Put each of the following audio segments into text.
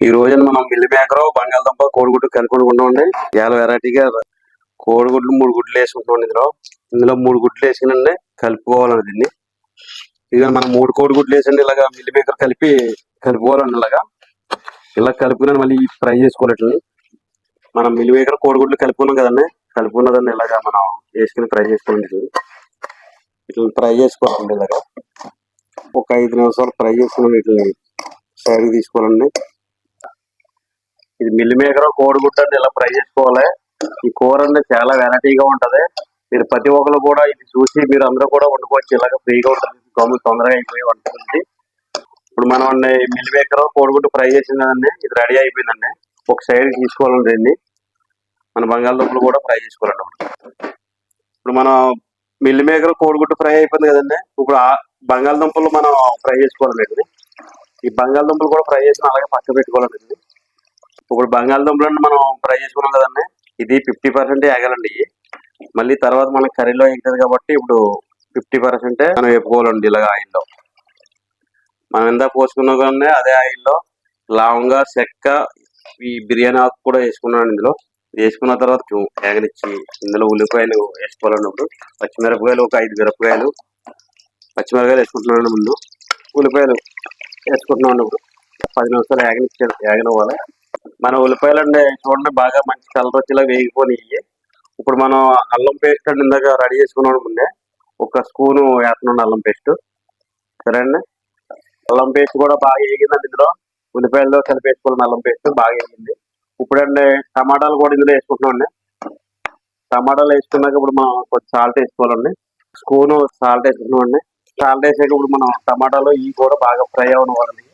ఈ రోజున మనం మిల్లి మేకరు బంగాళదుంప కోడిగుడ్డు కలిపి వండుకుంటామండి ఇవాళ వెరైటీగా కోడిగుడ్లు మూడు గుడ్లు వేసుకుంటాం ఇందులో. ఇందులో మూడు గుడ్లు వేసినండి కలుపుకోవాలండి దీన్ని. ఇక మనం మూడు కోడిగుడ్లు వేసండి ఇలాగా మిల్లి మేకర్ కలిపి కలుపుకోవాలండి ఇలాగా ఇలా కలుపుకుని మళ్ళీ ఫ్రై చేసుకోవాలి మనం మిల్లి మేకర్ కోడిగుడ్లు కలుపుకున్నాం కదండి. కలుపుకున్నదండి ఇలాగా మనం వేసుకుని ఫ్రై చేసుకోండి ఇట్లా ఫ్రై చేసుకోవాలండి ఇలాగా. ఒక ఐదు నిమిషాలు ఫ్రై చేసుకుని వీటిని సైడ్కి తీసుకోవాలండి. ఇది మిల్లి మేకర్ కోడిగుడ్డ ఇలా ఫ్రై చేసుకోవాలి. ఈ కూర అంటే చాలా వెరైటీగా ఉంటది. మీరు ప్రతి ఒక్కరు కూడా ఇది చూసి మీరు అందరూ కూడా వండుకోవచ్చు. ఇలాగ ఫ్రీగా ఉంటుంది. గమ్ము తొందరగా అయిపోయి వంట ఇప్పుడు మనం అండి మిల్లి మేకర్ కోడిగుడ్డు ఫ్రై చేసిందండి. ఇది రెడీ అయిపోయిందండి. ఒక సైడ్ తీసుకోవాలండి దీన్ని మన బంగాళదుంపలు కూడా ఫ్రై చేసుకోవాలండి. ఇప్పుడు మనం మిల్లి మేకర్ కోడిగుడ్డు ఫ్రై అయిపోయింది కదండి. ఇప్పుడు ఆ బంగాళదుంపలు మనం ఫ్రై చేసుకోవాలండి. ఈ బంగాళదుంపలు కూడా ఫ్రై చేసిన అలాగే పక్క పెట్టుకోవాలండి. ఇప్పుడు బంగాళదుంపలు మనం ఫ్రై చేసుకున్నాం కదండి. ఇది ఫిఫ్టీ పర్సెంట్ వేగాలండి మళ్ళీ తర్వాత మనకి కర్రీలో ఎగుతుంది కాబట్టి ఇప్పుడు ఫిఫ్టీ పర్సెంటే మనం వేపుకోవాలండి ఇలాగ ఆయిల్లో. మనం ఎంత పోసుకున్నాం కానీ అదే ఆయిల్లో లవంగా చెక్క ఈ బిర్యానీ ఆకు కూడా వేసుకున్నాను ఇందులో. వేసుకున్న తర్వాత కొంచెం వేగనిచ్చి ఇందులో ఉల్లిపాయలు వేసుకోవాలండి ఇప్పుడు. పచ్చిమిరపకాయలు ఒక ఐదు మిరపకాయలు. పచ్చిమిరపకాయలు వేసుకుంటున్నాను ముందు. ఉల్లిపాయలు వేసుకుంటున్నాను ఇప్పుడు. పది నిమిషాలు వేగనిచ్చి వేగనివ్వాలి మన ఉల్లిపాయలు అండి చూడండి బాగా మంచి కలర్ వచ్చేలా వేగిపోయినాయి ఇప్పుడు మనం అల్లం పేస్ట్ అండి ఇందాక రెడీ చేసుకున్నాడు ముందే ఒక స్పూను వేస్తున్నాను అల్లం పేస్ట్. సరే అండి అల్లం పేస్ట్ కూడా బాగా వేగిందండి ఇందులో. ఉల్లిపాయలతో కలిపి వేసుకోవాలి అల్లం పేస్ట్ బాగా వేగింది. ఇప్పుడండి టమాటాలు కూడా ఇందులో వేసుకుంటున్నాం టమాటాలు వేసుకున్నాక ఇప్పుడు మనం కొంచెం సాల్ట్ వేసుకోవాలండి. స్పూను సాల్ట్ వేసుకున్నామండి సాల్ట్ వేసాక ఇప్పుడు మనం టమాటాలు ఇవి కూడా బాగా ఫ్రై అవ్వనివ్వాలండి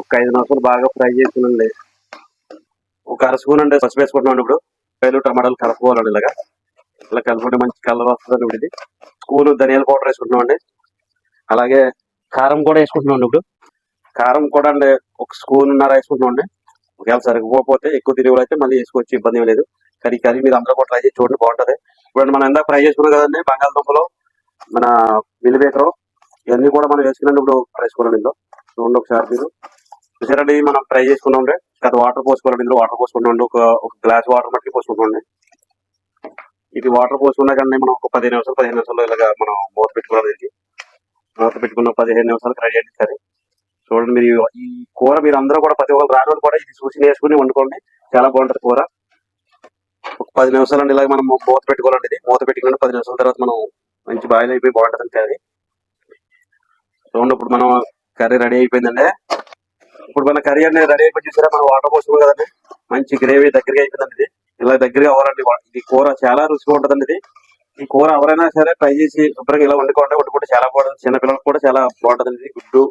ఒక ఐదు నిమిషాలు బాగా ఫ్రై చేసుకునండి ఒక అర స్పూన్ అంటే పసుపు వేసుకుంటున్నాను ఇప్పుడు. ఉల్లిపాయలు టమాటాలు కలుపుకోవాలండి ఇలాగా. ఇలా కలుపుకుంటే మంచి కలర్ వస్తుంది ఇప్పుడు ఇది. స్పూన్ ధనియాల పౌడర్ వేసుకుంటున్నాం అండి. అలాగే కారం కూడా వేసుకుంటున్నాం ఇప్పుడు. కారం కూడా అండి ఒక స్పూన్ ఉన్నర వేసుకుంటున్నాం ఒకవేళ సరిపోతే ఎక్కువ తిరిగి అయితే మళ్ళీ వేసుకోవచ్చు ఇబ్బంది ఏం లేదు. కర్రీ కర్రీ మీరు అందరూ కూడా ట్రై చేసి చూడండి బాగుంటది. ఇప్పుడు మనం ఎంత ఫ్రై చేసుకున్నాం కదండి బంగాళదుంపలు మన మిల్లిబేకరు ఇవన్నీ కూడా మనం వేసుకున్నాం ఇప్పుడు వేసుకోవాలండి ఇందులో. చూడండి ఒకసారి మీరు. చూసారండి మనం ఫ్రై చేసుకున్నాం అండి వాటర్ పోసుకోవాలండి ఇందులో వాటర్ పోసుకుంటుండే ఒక ఒక గ్లాస్ వాటర్ మట్టి పోసుకుంటుండే. ఇది వాటర్ పోసుకున్నా కానీ మనం ఒక పదిహేను నిమిషాలు పదిహేను నిమిషాలు ఇలాగ మనం మూత పెట్టుకోవాలి దీనికి మూత పెట్టుకున్న పదిహేను నిమిషాలు రెడీ అయింది సరే. చూడండి మీరు ఈ కూర మీరు అందరూ కూడా ప్రతి ఒక్కరు రాని కూడా ఇది చూసి నేర్చుకుని వండుకోండి. చాలా బాగుంటుంది కూర. ఒక పది నిమిషాలు అండి ఇలాగ మనం మూత పెట్టుకోవాలండి ఇది. మూత పెట్టుకుని పది నిమిషాల తర్వాత మనం మంచి బాయిల్ అయిపోయి బాగుంటుంది కర్రీ చూడండి ఇప్పుడు మనం కర్రీ రెడీ అయిపోయిందండి ఇప్పుడు మన కరియర్ అనేది రెడీ అయిపోయి చూసారా? మనం వాటర్ పోసుకున్నాం కదండి. మంచి గ్రేవీ దగ్గరగా అయిపోయిందండి ఇది. ఇలా దగ్గరగా అవ్వాలండి. ఇది కూర చాలా రుచిగా ఉంటుందండి ఇది. ఈ కూర ఎవరైనా సరే ట్రై చేసి శుభ్రంగా ఇలా వండుకోండి. వండుకుంటే చాలా బాగుంటుంది. చిన్నపిల్లలకు కూడా చాలా బాగుంటుంది ఇది. గుడ్డు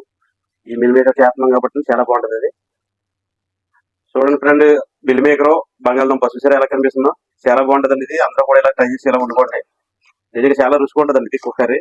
ఈ మిల్ మేకర్ చేస్తున్నాం కాబట్టి చాలా బాగుంటుంది ఇది. చూడండి ఫ్రెండ్ మిల్ మేకర్ బంగాళదుంప చూసారా ఎలా కనిపిస్తుందో. చాలా బాగుంటుందండి ఇది. అందరూ కూడా ఇలా ట్రై చేసి ఇలా వండుకోండి. నిజంగా చాలా రుచిగా ఉంటుందండి ఇది కర్రీ.